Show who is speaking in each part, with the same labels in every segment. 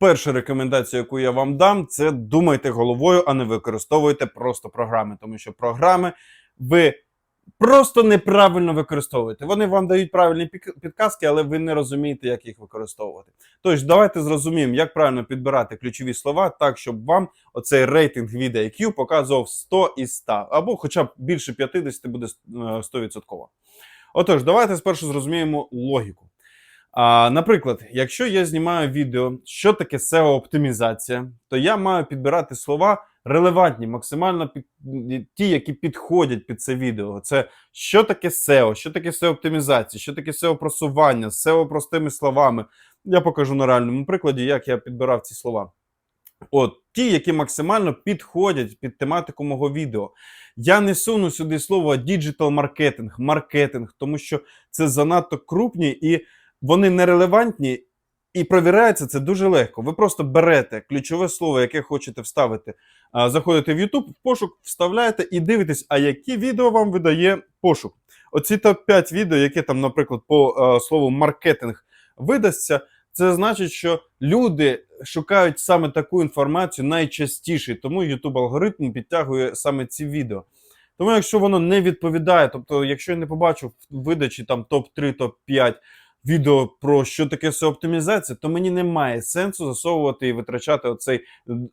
Speaker 1: перша рекомендація, яку я вам дам, це думайте головою, а не використовуйте просто програми, тому що програми ви просто неправильно використовуєте. Вони вам дають правильні підказки, але ви не розумієте, як їх використовувати. Тож, давайте зрозуміємо, як правильно підбирати ключові слова так, щоб вам оцей рейтинг від IQ показував 100 із 100, або хоча б більше 50 буде е, 100%. Отож, давайте спершу зрозуміємо логіку. А, наприклад, якщо я знімаю відео, що таке SEO-оптимізація, то я маю підбирати слова релевантні, максимально під, ті, які підходять під це відео. Це що таке SEO, що таке SEO-оптимізація, що таке SEO-просування, SEO простими словами. Я покажу на реальному прикладі, як я підбирав ці слова. От ті, які максимально підходять під тематику мого відео. Я не суну сюди слово діджитал маркетинг, маркетинг, тому що це занадто крупні і вони нерелевантні, і провіряється це дуже легко. Ви просто берете ключове слово, яке хочете вставити, заходите в YouTube, в пошук, вставляєте і дивитесь, а які відео вам видає пошук. Оці топ-5 відео, які там, наприклад, по слову маркетинг видасться, це значить, що люди шукають саме таку інформацію найчастіше, тому YouTube алгоритм підтягує саме ці відео. Тому, якщо воно не відповідає, тобто, якщо я не побачу в видачі там топ-3, топ-5 відео про що таке оптимізація, то мені немає сенсу засовувати і витрачати оцей,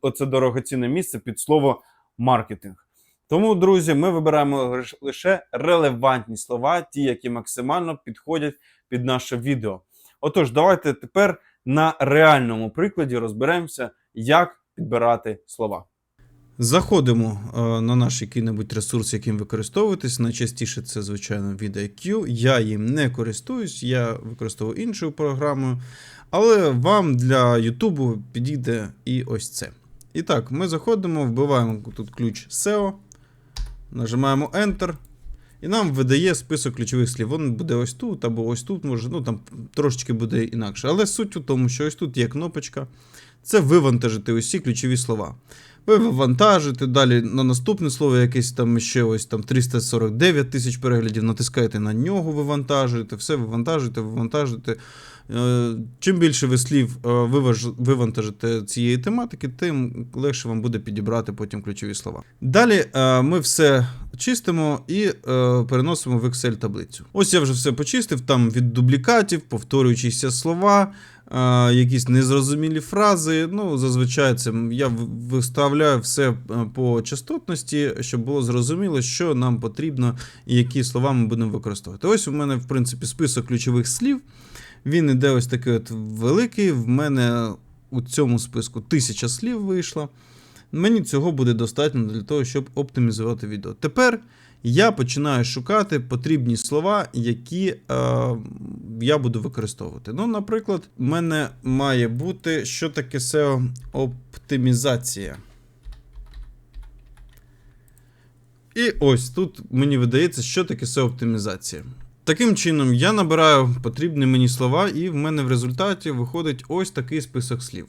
Speaker 1: оце дорогоцінне місце під слово маркетинг. Тому, друзі, ми вибираємо лише релевантні слова, ті, які максимально підходять під наше відео. Отож, давайте тепер на реальному прикладі розберемося, як підбирати слова.
Speaker 2: Заходимо е, на наш який-небудь ресурс, яким використовуєтесь. Найчастіше це, звичайно, VidIQ. Я їм не користуюсь, я використовую іншу програму. Але вам для YouTube підійде і ось це. І так, ми заходимо, вбиваємо тут ключ SEO, нажимаємо Enter. І нам видає список ключових слів. Він буде ось тут, або ось тут, може, ну там трошечки буде інакше. Але суть у тому, що ось тут є кнопочка. Це вивантажити усі ключові слова. Ви вивантажите, далі на наступне слово якесь там ще ось там 349 тисяч переглядів, натискаєте на нього, вивантажуєте, все вивантажуєте, вивантажуєте. Е, Чим більше ви слів е, вивантажите цієї тематики, тим легше вам буде підібрати потім ключові слова. Далі е, ми все чистимо і переносимо в Excel таблицю. Ось я вже все почистив, там від дублікатів, повторюючіся слова, е, якісь незрозумілі фрази. Ну, зазвичай це я виставляю все е, по частотності, щоб було зрозуміло, що нам потрібно і які слова ми будемо використовувати. Ось у мене, в принципі, список ключових слів. Він іде ось такий от великий. В мене у цьому списку тисяча слів вийшло. Мені цього буде достатньо для того, щоб оптимізувати відео. Тепер я починаю шукати потрібні слова, які е, я буду використовувати. Ну, наприклад, в мене має бути що таке SEO оптимізація. І ось тут мені видається, що таке SEO оптимізація. Таким чином, я набираю потрібні мені слова, і в мене в результаті виходить ось такий список слів.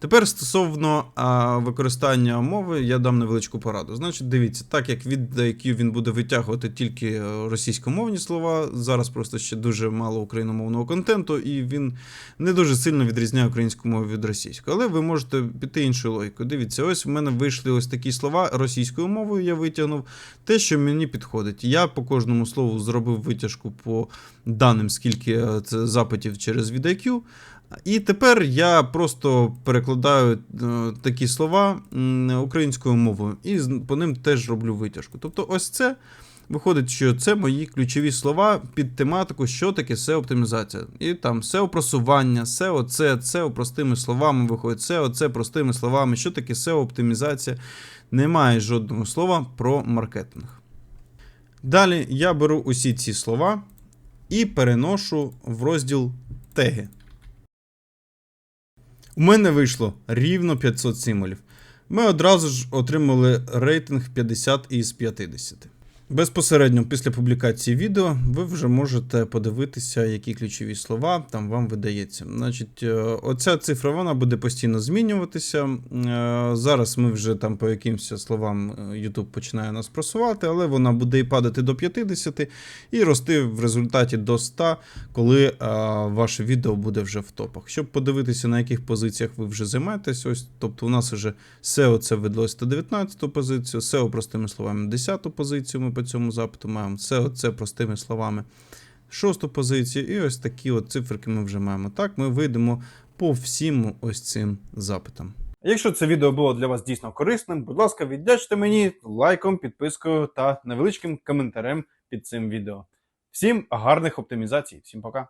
Speaker 2: Тепер стосовно а, використання мови, я дам невеличку пораду. Значить, дивіться, так як від IQ він буде витягувати тільки е, російськомовні слова, зараз просто ще дуже мало україномовного контенту, і він не дуже сильно відрізняє українську мову від російської. Але ви можете піти іншою логікою. Дивіться, ось в мене вийшли ось такі слова російською мовою. Я витягнув те, що мені підходить. Я по кожному слову зробив витяжку по даним, скільки е, це запитів через VidIQ. І тепер я просто перекладаю е, такі слова українською мовою і по ним теж роблю витяжку. Тобто, ось це виходить, що це мої ключові слова під тематику, що таке SEO-оптимізація. І там SEO-просування, SEO це, SEO простими словами виходить, SEO це простими словами, що таке SEO-оптимізація. Немає жодного слова про маркетинг. Далі я беру усі ці слова і переношу в розділ теги. У мене вийшло рівно 500 символів. Ми одразу ж отримали рейтинг 50 із 50. Безпосередньо після публікації відео ви вже можете подивитися, які ключові слова там вам видається. Значить, е, оця цифра вона буде постійно змінюватися. Е, Зараз ми вже там по якимось словам е, YouTube починає нас просувати, але вона буде і падати до 50 і рости в результаті до 100, коли ваше відео буде вже в топах. Щоб подивитися, на яких позиціях ви вже займаєтесь, ось, тобто у нас вже SEO це ведло 119 позицію, SEO, простими словами, 10 позицію ми по цьому запиту маємо, Все це простими словами, Шосту позицію, і ось такі от циферки ми вже маємо. Так, ми вийдемо по всім ось цим запитам.
Speaker 1: Якщо це відео було для вас дійсно корисним, будь ласка, віддячте мені лайком, підпискою та невеличким коментарем під цим відео. Всім гарних оптимізацій, всім пока!